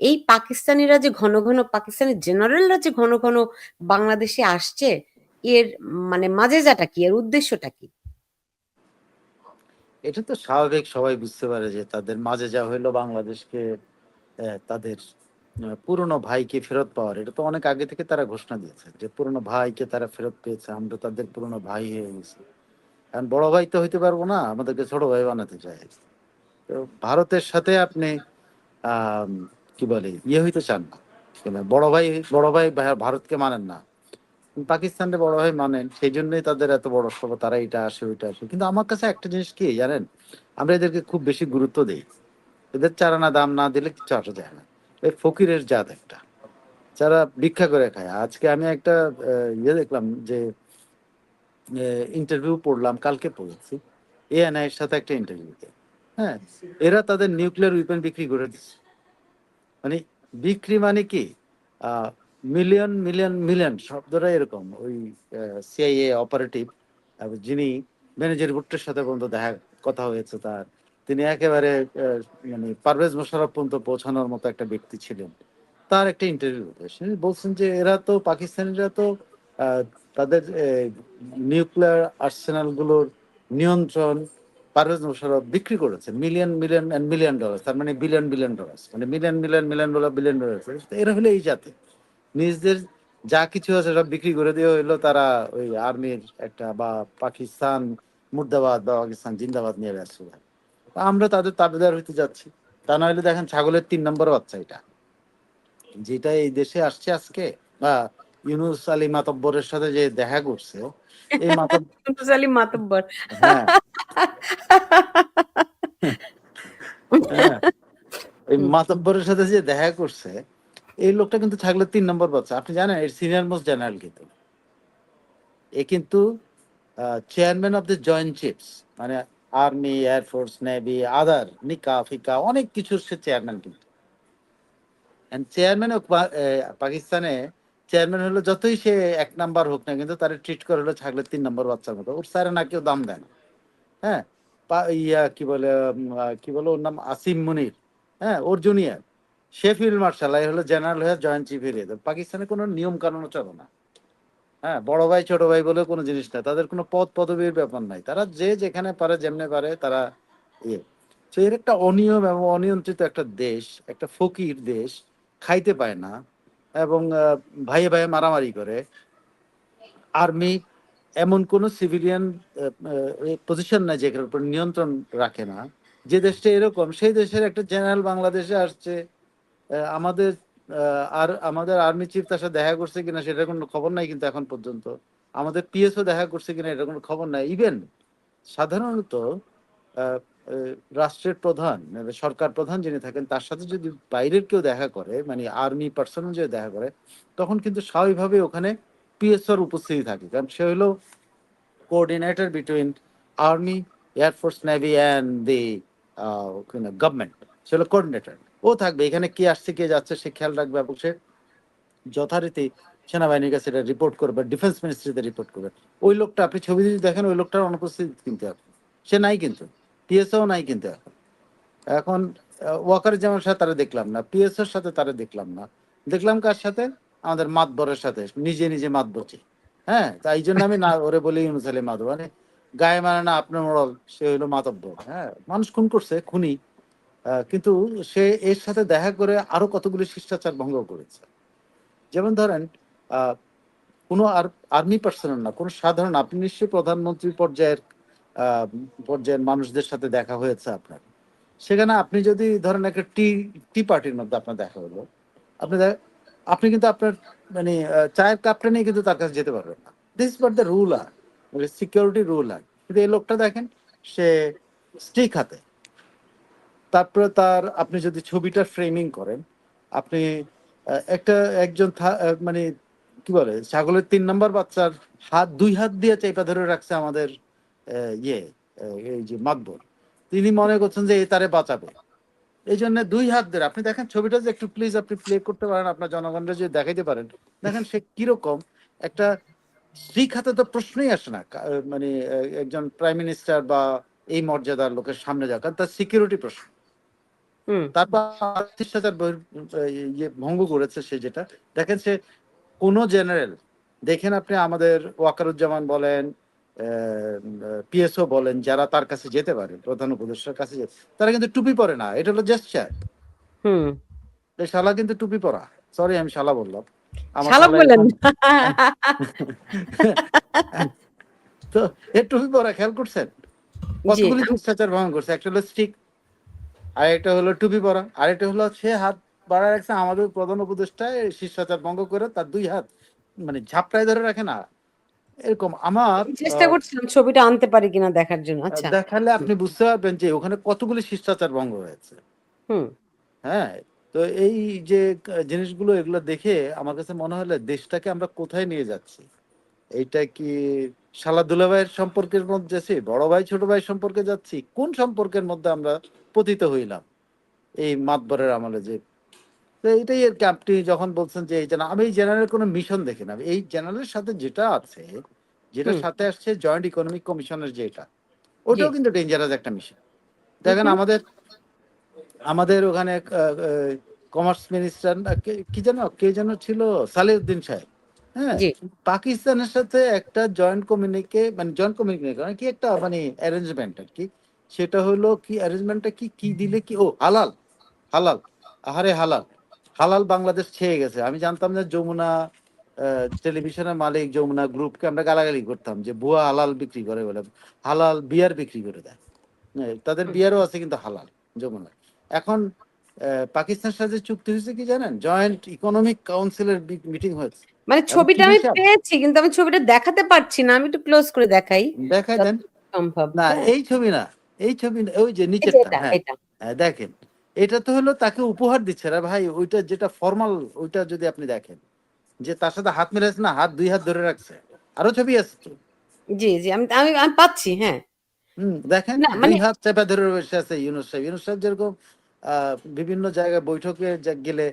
এই পাকিস্তানিরা যে ঘন ঘন পাকিস্তানের জেনারেলরা যে ঘন ঘন বাংলাদেশে আসছে, এর মানে মাঝেজাটা কি? এর উদ্দেশ্যটা কি? এটা তো স্বাভাবিক, সবাই বুঝতে পারে যে তাদের মাঝে যা হইল বাংলাদেশকে তাদের পুরনো ভাইকে ফেরত পাওয়ার। এটা তো অনেক আগে থেকে তারা ঘোষণা দিয়েছে যে পুরনো ভাইকে তারা ফেরত পেয়েছে, আমরা তাদের পুরনো ভাই হয়ে গেছি। কারণ বড় ভাই তো হইতে পারব না, আমাদেরকে ছোট ভাই বানাতে চায়। তো ভারতের সাথে আপনি কি বলে ইয়ে হইতে চান। না বড় ভাই বড় ভাই ভারতকে মানেন না। পাকিস্তানের বড় ভাই মানেন সেই জন্যই তাদের এত বড় সভা, তারা এটা আসে, ওইটা আসে। কিন্তু আমার কাছে একটা জিনিস কি, জানেন? আমরা এদেরকে খুব বেশি গুরুত্ব দিই। এদের চারানা দাম না দিলে কিছু আসা যায় না। এই ফকিরের জাত একটা। যারা ভিক্ষা করে খায়। আজকে আমি একটা ইয়ে দেখলাম যে ইন্টারভিউ পড়লাম, কালকে পড়েছি। এএনআই এর সাথে একটা ইন্টারভিউতে হ্যাঁ এরা তাদের নিউক্লিয়ার উইপেন বিক্রি করে দিচ্ছে। মানে বিক্রি মানে কি? মিলিয়ন মিলিয়ন মিলিয়ন শব্দটা এরকম। ওই সিআইএ অপারেটিভ যিনি ম্যানেজার ভুট্টোর সাথে পর্যন্ত দেখা, কথা হয়েছে তার, তিনি একেবারে মানে পারভেজ মোশারফ পর্যন্ত পৌঁছানোর মতো একটা ব্যক্তি ছিলেন। তার একটা ইন্টারভিউ বলছেন যে এরা তো পাকিস্তানিরা তো তাদের নিউক্লিয়ার আর্সেনালগুলোর নিয়ন্ত্রণ পারভেজ মোশারফ বিক্রি করেছে million million and million dollar তার মানে বিলিয়ন বিলিয়ন ডলার মানে million million million dollar billion dollar এরা হলো এই জাতি। নিজেদের যা কিছু আছে সব বিক্রি করে দিয়ে হইল তারা ওই আর্মির একটা বা পাকিস্তান মুর্দাবাদ বা পাকিস্তান জিন্দাবাদ নিয়ে ব্যস্ত। আমরা তাদের তাবেদার হইতে যাচ্ছি। তা না হলে দেখেন ছাগলের তিন নম্বর বাচ্চা এটা। যেটা এই দেশে আসছে আজকে বা ইউনুস আলী মাতব্বরের সাথে যে দেখা করছে এই মাতব ইউনুস আলী মাতব্বর। হ্যাঁ। হ্যাঁ। এই মাতব্বরের সাথে যে দেখা করছে এই লোকটা কিন্তু ছাগলের তিন নম্বর বাচ্চা। আপনি জানেন এর সিনিয়র মোস্ট জেনারেল কিন্তু। এ কিন্তু chairman of the joint chiefs মানে army air force navy other নিকা ফিকা অনেক কিছুর সে চেয়ারম্যান কিন্তু। চেয়ারম্যান পাকিস্তানে চেয়ারম্যান হলো যতই সে এক নাম্বার হোক না কিন্তু তার ট্রিট করে হলো ছাগলের তিন নম্বর বাচ্চার মতো। ওর স্যারে না কেউ দাম দেয় না। হ্যাঁ? ইয়া কি বলে কি বলে ওর নাম? আসিম মুনির। হ্যাঁ ওর জুনিয়র সে ফিল্ড মার্শাল এই হলো জেনারেল হয়ে জয়েন্ট চিফ এরিয়া পাকিস্তানে কোনো নিয়ম কানুন চলে না। হ্যাঁ বড় ভাই, ছোট ভাই বলে কোনো জিনিস না। তাদের কোনো পদ পদবীর ব্যাপার নাই। তারা যে যেখানে পারে, যেমনে পারে, তারা ইয়ে। তো এর একটা অনিয়ম এবং অনিয়ন্ত্রিত একটা দেশ, একটা ফকির দেশ, খাইতে পায় না এবং ভাইয়ে ভাইয়ে মারামারি করে। আর্মি এমন কোন সিভিলিয়ান পজিশন নাই যেখানে উপর নিয়ন্ত্রণ রাখে না। যে দেশটা এরকম, সেই দেশের একটা জেনারেল বাংলাদেশে আসছে। আমাদের আর আমাদের আর্মি চিফ তার সাথে দেখা করছে কিনা সেটার কোনো খবর নাই কিন্তু এখন পর্যন্ত। আমাদের পিএসও দেখা করছে কিনা এটার কোনো খবর নাই। ইভেন সাধারণত রাষ্ট্রের প্রধান মানে সরকার প্রধান যিনি থাকেন, তার সাথে যদি বাইরের কেউ দেখা করে মানে আর্মি পার্সোনাল যদি দেখা করে, তখন কিন্তু স্বাভাবিকভাবে ওখানে পিএসওর উপস্থিতি থাকে। কারণ সে হলো coordinator between army air force navy and the government সে হলো কোঅর্ডিনেটর ও থাকবে। এখানে কি আসছে, কে যাচ্ছে, সে খেয়াল রাখবে এবং সে যথারীতি সেনাবাহিনীর কাছে এটা রিপোর্ট করবে ডিফেন্স মিনিস্ট্রিতে রিপোর্ট করবে। ওই লোকটা, আপনি ছবি যদি দেখেন, ওই লোকটার অনুপস্থিত কিন্তু এখন। সে নাই কিন্তু। পিএসও নাই কিন্তু এখন। এখন ওয়াকার যেমন সাথে তারা দেখলাম না, পিএসওর সাথে তারা দেখলাম না। দেখলাম কার সাথে? আমাদের মাতবরের সাথে, নিজে নিজে মাত বসে হ্যাঁ তাই জন্য আমি না, ওরে বলি ইউনুস আলী মাধব মানে গায়ে মানে না, আপনার মরল, সে হইল মাতব্বর। হ্যাঁ মানুষ খুন করছে, খুনি। কিন্তু সে এর সাথে দেখা করে আরও কতগুলি শিষ্টাচার ভঙ্গ করেছে। যেমন ধরেন কোনো আর আর্মি পার্সোনাল না, কোনো সাধারণ, আপনি নিশ্চয়ই প্রধানমন্ত্রী পর্যায়ের পর্যায়ের মানুষদের সাথে দেখা হয়েছে আপনার। সেখানে আপনি যদি ধরেন একটা টি টি পার্টির মধ্যে আপনার দেখা হলো, আপনি আপনি কিন্তু আপনার মানে চায়ের কাপটা নিয়ে কিন্তু তার কাছে যেতে পারবেন না। This but the rule R security rule আর কিন্তু এই লোকটা দেখেন, সে স্টিক হাতে। তারপরে তার, আপনি যদি ছবিটা ফ্রেমিং করেন, আপনি একটা, একজন মানে কি বলে, ছাগলের তিন নম্বর বাচ্চার হাত, দুই হাত দিয়ে চেপা ধরে রাখছে আমাদের ইয়ে এই যে মাকবর। তিনি মনে করছেন যে এই তারে বাঁচাবে। এই জন্য দুই হাত ধরে আপনি দেখেন ছবিটা যে একটু প্লিজ আপনি প্লে করতে পারেন আপনার জনগণরা যদি দেখাইতে পারেন। দেখেন সে কীরকম একটা স্ত্রী খাতে তো প্রশ্নই আসে না মানে একজন প্রাইম মিনিস্টার বা এই মর্যাদার লোকের সামনে যাওয়া কারণ তার সিকিউরিটি প্রশ্ন। হুম। তারপর শিষ্টাচার ইয়ে ভঙ্গ করেছে সে যেটা। দেখেন সে কোন জেনারেল দেখেন আপনি আমাদের ওয়াকারুজ্জামান বলেন পিএসও বলেন যারা তার কাছে যেতে পারে প্রধান উপদেষ্টার কাছে যেতে তারা কিন্তু টুপি পরে না এটা হলো জেস্টার হুম। শালা কিন্তু টুপি পরা। সরি আমি শালা বললাম। শালা বললেন। তো এ টুপি পরা খেয়াল করছেন? কতগুলি শিষ্টাচার ভঙ্গ করছে? একটা হলো স্টিক আর একটা হলো টুপি পরা আর একটা হলো সে হাত বাড়ায় রাখছে আমাদের প্রধান উপদেষ্টায় শিষ্টাচার ভঙ্গ করে তার দুই হাত মানে ঝাপটায় ধরে রাখে না এরকম আমার চেষ্টা করছিলাম ছবিটা আনতে পারি কিনা দেখার জন্য। আচ্ছা। দেখালে আপনি বুঝতে পারবেন যে ওখানে কতগুলি শিষ্টাচার ভঙ্গ হয়েছে। হুম। হ্যাঁ তো এই যে জিনিসগুলো এগুলো দেখে আমার কাছে মনে হলো দেশটাকে আমরা কোথায় নিয়ে যাচ্ছি? এইটা কি শালা দুলাভাইয়ের সম্পর্কের মধ্যে যাচ্ছি বড় ভাই ছোট ভাই সম্পর্কে যাচ্ছি? কোন সম্পর্কের মধ্যে আমরা পতিত হইলাম? এই মাতবরের আমলে যে তো এটাই আর কি আপনি যখন বলছেন যে এই আমি এই জেনারেল কোনো মিশন দেখি না। এই জেনারেলের সাথে যেটা আছে যেটা সাথে আসছে জয়েন্ট ইকোনমিক কমিশনের যেটা ওটাও কিন্তু ডেঞ্জারাস একটা মিশন দেখেন আমাদের আমাদের ওখানে কমার্স মিনিস্টার কি যেন কে যেন ছিল? সালেউদ্দিন সাহেব। হ্যাঁ? পাকিস্তানের সাথে একটা জয়েন্ট কমিউনিকে মানে জয়েন্ট কমিউনিকে কি একটা মানে অ্যারেঞ্জমেন্ট আর কি। সেটা হলো কি অ্যারেঞ্জমেন্টটা কি কি দিলে কি ও হালাল হালাল আহারে হালাল। হালাল বাংলাদেশ ছেয়ে গেছে। আমি জানতাম যে যমুনা টেলিভিশনের মালিক যমুনা গ্রুপকে আমরা গালাগালি করতাম যে ভুয়া হালাল বিক্রি করে বলে হালাল বিয়ার বিক্রি করে দেয়। হ্যাঁ, তাদের বিয়ারও আছে কিন্তু হালাল যমুনা এখন পাকিস্তানের সাথে চুক্তি হয়েছে কি জানেন? জয়েন্ট ইকোনমিক কাউন্সিলের মিটিং হয়েছে। মানে ছবিটা আমি পেয়েছি কিন্তু আমি ছবিটা দেখাতে পারছি না আমি একটু ক্লোজ করে দেখাই। দেখায় দেন। সম্ভব। না এই ছবি না এই ছবি না, ওই যে নিচেরটা হ্যাঁ। হ্যাঁ, দেখেন। এটা তো হলো তাকে উপহার দিচ্ছে না ভাই ওইটা যেটা ফর্মাল ওইটা যদি আপনি দেখেন যে তার সাথে হাত মিলাচ্ছে না হাত দুই হাত ধরে রাখছে আরও ছবি আছে তো। জি জি আমি আমি আমি পাচ্ছি হ্যাঁ। হুম দেখেন দুই মানে- হাত চেপে ধরে বসে আছে ইউনুস সাহেব। ইউনুস সাহেব যেরকম বিভিন্ন জায়গায় বৈঠকে গেলে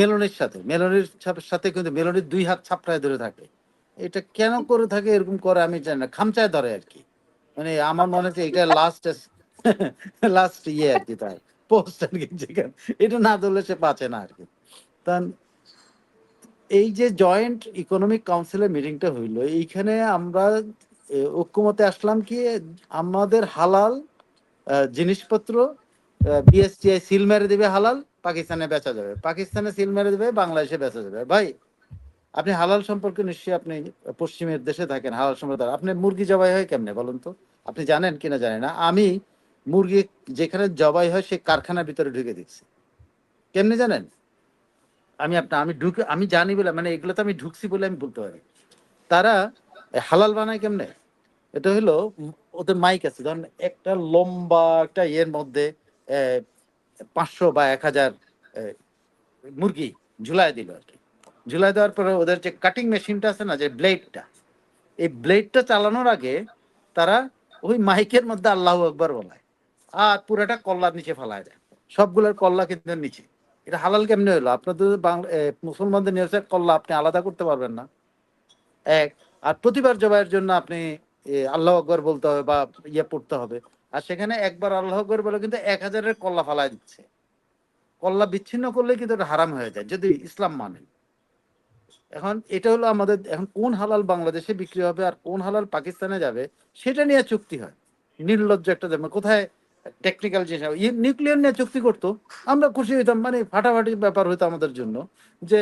মেলনির সাথে মেলনির সাথে- কিন্তু মেলনির দুই হাত ছাপড়ায় ধরে থাকে। এটা কেন করে থাকে এরকম করে আমি জানি না খামচায় ধরে আর কি। মানে আমার মনে হচ্ছে এটা লাস্ট লাস্ট ইয়ে আর কি তার। পোস্ট আর কি যেখানে, এটা না ধরলে সে পাচ্ছে না আর কি। এই যে জয়েন্ট ইকোনমিক কাউন্সিলের মিটিংটা হইল, এইখানে আমরা ঐক্যমতে আসলাম কি, আমাদের হালাল জিনিসপত্র বিএসটিআই সিল মেরে দেবে হালাল, পাকিস্তানে বেচা যাবে। পাকিস্তানে সিল মেরে দেবে, বাংলাদেশে বেচা যাবে। ভাই, আপনি হালাল সম্পর্কে নিশ্চয়ই আপনি পশ্চিমের দেশে থাকেন, হালাল সম্পর্কে। আপনি মুরগি জবাই হয় কেমনে বলুন তো? আপনি জানেন কিনা জানেন না। আমি মুরগি যেখানে জবাই হয়, সেই কারখানার ভিতরে ঢুকে দিচ্ছে। কেমনে জানেন? আমি আপনার আমি ঢুকে, আমি জানি বলে মানে এগুলো তো আমি ঢুকছি বলে আমি বলতে পারি। তারা হালাল বানায় কেমনে? এটা হলো ওদের মাইক আছে। ধরেন একটা লম্বা একটা ইয়ের মধ্যে পাঁচশো বা এক হাজার মুরগি ঝুলাই দিল আর কি। ঝুলাই দেওয়ার পরে ওদের যে কাটিং মেশিনটা আছে না, যে ব্লেডটা এই ব্লেডটা চালানোর আগে তারা ওই মাইকের মধ্যে আল্লাহ আকবার বলায়। আর পুরাটা কল্লার নিচে ফেলায় দেয় সবগুলোর কল্লা কিন্তু নিচে। এটা হালাল কেমনে হলো? আপনাদের বাংলা মুসলমানদের নিয়ে কল্লা আপনি আলাদা করতে পারবেন না। এক, আর প্রতিবার জবাইয়ের জন্য আপনি আল্লাহ আকবর বলতে হবে বা ইয়ে পড়তে হবে। আর সেখানে একবার আল্লাহ আকবর বলে কিন্তু এক হাজারের কল্লা ফালায় দিচ্ছে। কল্লা বিচ্ছিন্ন করলে কিন্তু এটা হারাম হয়ে যায়, যদি ইসলাম মানেন এখন এটা হলো আমাদের, এখন কোন হালাল বাংলাদেশে বিক্রি হবে আর কোন হালাল পাকিস্তানে যাবে, সেটা নিয়ে চুক্তি হয়। নির্লজ্জ একটা দেশ। কোথায় টেকনিক্যাল জিনিস নিউক্লিয়ার নিয়ে চুক্তি করতো আমরা খুশি হইতাম মানে ফাটাফাটি ব্যাপার হইতো আমাদের জন্য যে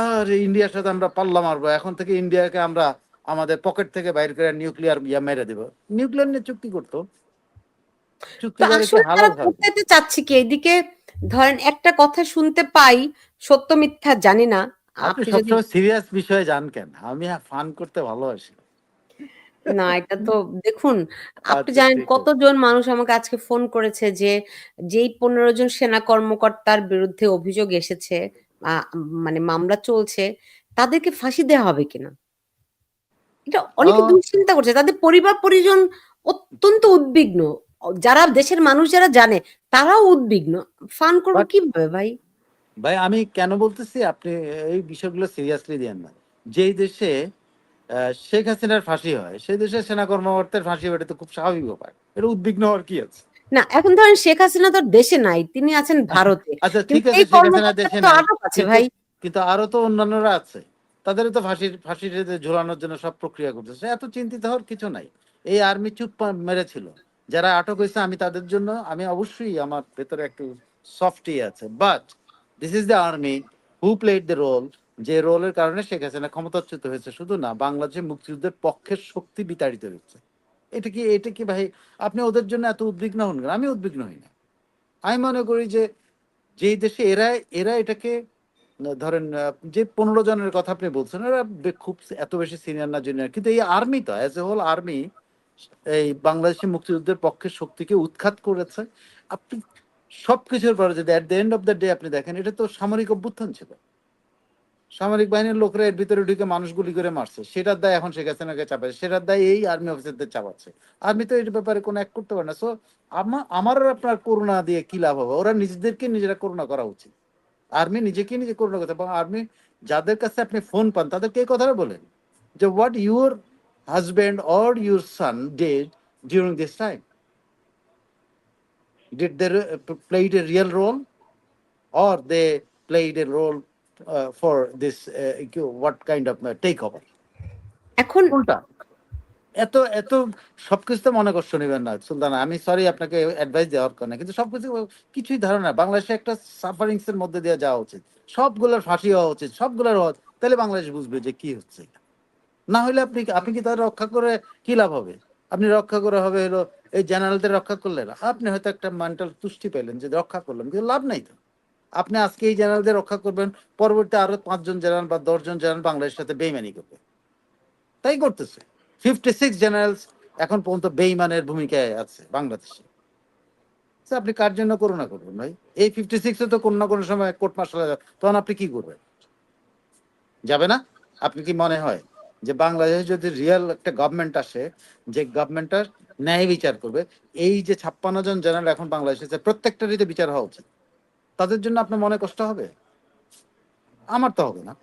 আর ইন্ডিয়ার সাথে আমরা পাল্লা মারবো এখন থেকে ইন্ডিয়াকে আমরা আমাদের পকেট থেকে বাইর করে নিউক্লিয়ার ইয়া মেরে দেবো। নিউক্লিয়ার নিয়ে চুক্তি করতো। চাচ্ছি কি এদিকে ধরেন একটা কথা শুনতে পাই সত্য মিথ্যা জানি না। আপনি আপনি সবসময় সিরিয়াস বিষয়ে জান কেন? আমি ফান করতে ভালোবাসি। না এটা তো দেখুন আপনি আচ্ছা, জানেন ঠিক আছে। কতজন মানুষ আমাকে আজকে ফোন করেছে যে যেই পনেরো জন সেনা কর্মকর্তার বিরুদ্ধে অভিযোগ এসেছে আ- মানে মামলা চলছে তাদেরকে ফাঁসি দেওয়া হবে কিনা? এটা অনেকে দুশ্চিন্তা করছে। তাদের পরিবার পরিজন অত্যন্ত উদ্বিগ্ন। যারা দেশের মানুষ যারা জানে তারাও উদ্বিগ্ন। ফান করব কীভাবে ভাই? ভাই আমি কেন বলতেছি আপনি এই বিষয়গুলো সিরিয়াসলি দেন না। যেই দেশে শেখ হাসিনার ফাঁসি হয় সেই দেশের সেনা কর্মকর্তার ফাঁসি হবে এটা তো খুব স্বাভাবিক ব্যাপার। এটা উদ্বিগ্ন হওয়ার কি আছে? না এখন ধরেন শেখ হাসিনা তো দেশে নাই তিনি আছেন ভারতে। আচ্ছা ঠিক আছে শেখ হাসিনা দেশে আছে ভাই। কিন্তু আরও তো অন্যান্যরা আছে। তাদের তো ফাঁসির ফাঁসির ঝোলানোর জন্য সব প্রক্রিয়া করতেছে এত চিন্তিত হওয়ার কিছু নাই। এই আর্মি চুপ মেরেছিল। যারা আটক হয়েছে আমি তাদের জন্য আমি অবশ্যই আমার ভেতরে একটু সফটই আছে। But this is the army who played the role যে রোলের কারণে শেখ হাসিনা ক্ষমতাচ্যুত হয়েছে। শুধু না বাংলাদেশের মুক্তিযুদ্ধের পক্ষের শক্তি বিতাড়িত হচ্ছে এটা কি এটা কি ভাই, আপনি ওদের জন্য এত উদ্বিগ্ন হন কেন? আমি উদ্বিগ্ন হই না। আমি মনে করি যে, যেই দেশে এরা এরা এটাকে, ধরেন, যে পনেরো জনের কথা আপনি বলছেন, এরা খুব এত বেশি সিনিয়র না জুনিয়র কিন্তু এই আর্মি তো অ্যাজ এ হোল আর্মি এই বাংলাদেশের মুক্তিযুদ্ধের পক্ষে শক্তিকে উৎখাত করেছে। আপনি সবকিছুর পরে যদি at the end of the day আপনি দেখেন, এটা তো সামরিক অভ্যুত্থান ছিল। সামরিক বাহিনীর লোকরা এর ভিতরে ঢুকে মানুষ গুলি করে মারছে। সেটার দায় এখন শেখ হাসিনাকে চাপাচ্ছে। সেটার দায় এই আর্মি অফিসারদের চাপাচ্ছে। আর্মি তো এর ব্যাপারে কোনো এক করতে পারে না। সো আমার আমার আপনার করোনা দিয়ে কি লাভ হবে? ওরা নিজেদেরকে নিজেরা করোনা করা উচিত। আর্মি নিজেকে নিজে করোনা করতে এবং আর্মি যাদের কাছে আপনি ফোন পান তাদেরকে এই কথাটা বলেন? যে what your husband or your son dead during this time did they uh, played a role or they a role uh, for this uh, what kind of uh, takeover? এখন কোনটা? এত এত সবকিছু তো মনে কষ্ট নেবেন না সুলতানা। আমি সরি আপনাকে অ্যাডভাইস দেওয়ার কারণে কিন্তু সবকিছু কিছুই ধারণা। বাংলাদেশে একটা সাফারিংস এর মধ্যে দিয়ে যাওয়া উচিত। সবগুলোর ফাঁসি হওয়া উচিত সবগুলোর হওয়া তাহলে বাংলাদেশ বুঝবে যে কি হচ্ছে না হলে আপনি আপনি কি তার রক্ষা করে কি লাভ হবে? আপনি রক্ষা করে হবে হলো এই জেনারেলদের রক্ষা করলেন। আপনি হয়তো একটা মেন্টাল তুষ্টি পেলেন যে রক্ষা করলাম কিন্তু লাভ নাই তো। আপনি আজকে এই জেনারেলদের রক্ষা করবেন, পরবর্তী আরও পাঁচজন জেনারেল বা দশজন জেনারেল বাংলাদেশের সাথে বেইমানি করবে। তাই করতেছে। ফিফটি সিক্স জেনারেলস এখন পর্যন্ত বেইমানের ভূমিকায় আছে বাংলাদেশে। আপনি কার জন্য করোনা করবেন ভাই? এই ফিফটি সিক্সে তো কোনো না কোনো সময় কোর্ট মার্শাল তখন আপনি কি করবেন? যাবে না? আপনি কি মনে হয় যে বাংলাদেশে যদি রিয়েল একটা গভর্নমেন্ট আসে, যে গভর্নমেন্টটা ন্যায় বিচার করবে, এই যে ছাপ্পান্ন জন জেনারেল এখন বাংলাদেশে প্রত্যেকটারই তো বিচার হওয়া উচিত। তাদের জন্য আপনার মনে কষ্ট হবে? আমার তো হবে না।